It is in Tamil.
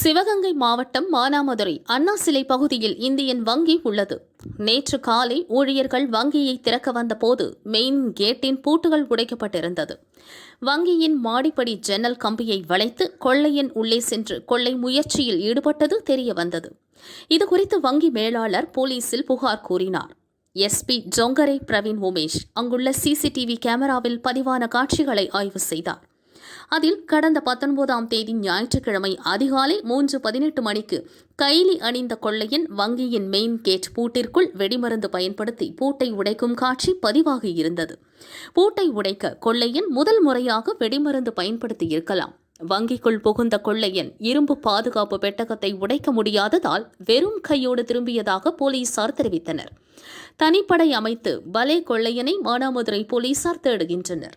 சிவகங்கை மாவட்டம் மானாமதுரை அண்ணா சிலை பகுதியில் இந்தியன் வங்கி உள்ளது. நேற்று காலை ஊழியர்கள் வங்கியை திறக்க வந்தபோது மெயின் கேட்டின் பூட்டுகள் உடைக்கப்பட்டிருந்தது. வங்கியின் மாடிப்படி ஜன்னல் கம்பியை வளைத்து கொள்ளையன் உள்ளே சென்று கொள்ளை முயற்சியில் ஈடுபட்டது தெரிய வந்தது இதுகுறித்து வங்கி மேலாளர் போலீசில் புகார் கூறினார். எஸ்பி ஜொங்கரை பிரவீன் உமேஷ் அங்குள்ள சிசிடிவி கேமராவில் பதிவான காட்சிகளை ஆய்வு செய்தார். அதில் கடந்த பத்தொன்பதாம் தேதி ஞாயிற்றுக்கிழமை அதிகாலை மூன்று பதினெட்டு மணிக்கு கைலி அணிந்த கொள்ளையன் வங்கியின் மெயின் கேட் பூட்டிற்குள் வெடிமருந்து பயன்படுத்தி பூட்டை உடைக்கும் காட்சி பதிவாகி இருந்தது. பூட்டை உடைக்க கொள்ளையன் முதல் முறையாக வெடிமருந்து பயன்படுத்தி இருக்கலாம். வங்கிக்குள் புகுந்த கொள்ளையன் இரும்பு பாதுகாப்பு பெட்டகத்தை உடைக்க முடியாததால் வெறும் கையோடு திரும்பியதாக போலீசார் தெரிவித்தனர். தனிப்படை அமைத்து பலே கொள்ளையனை மானாமதுரை போலீசார் தேடுகின்றனர்.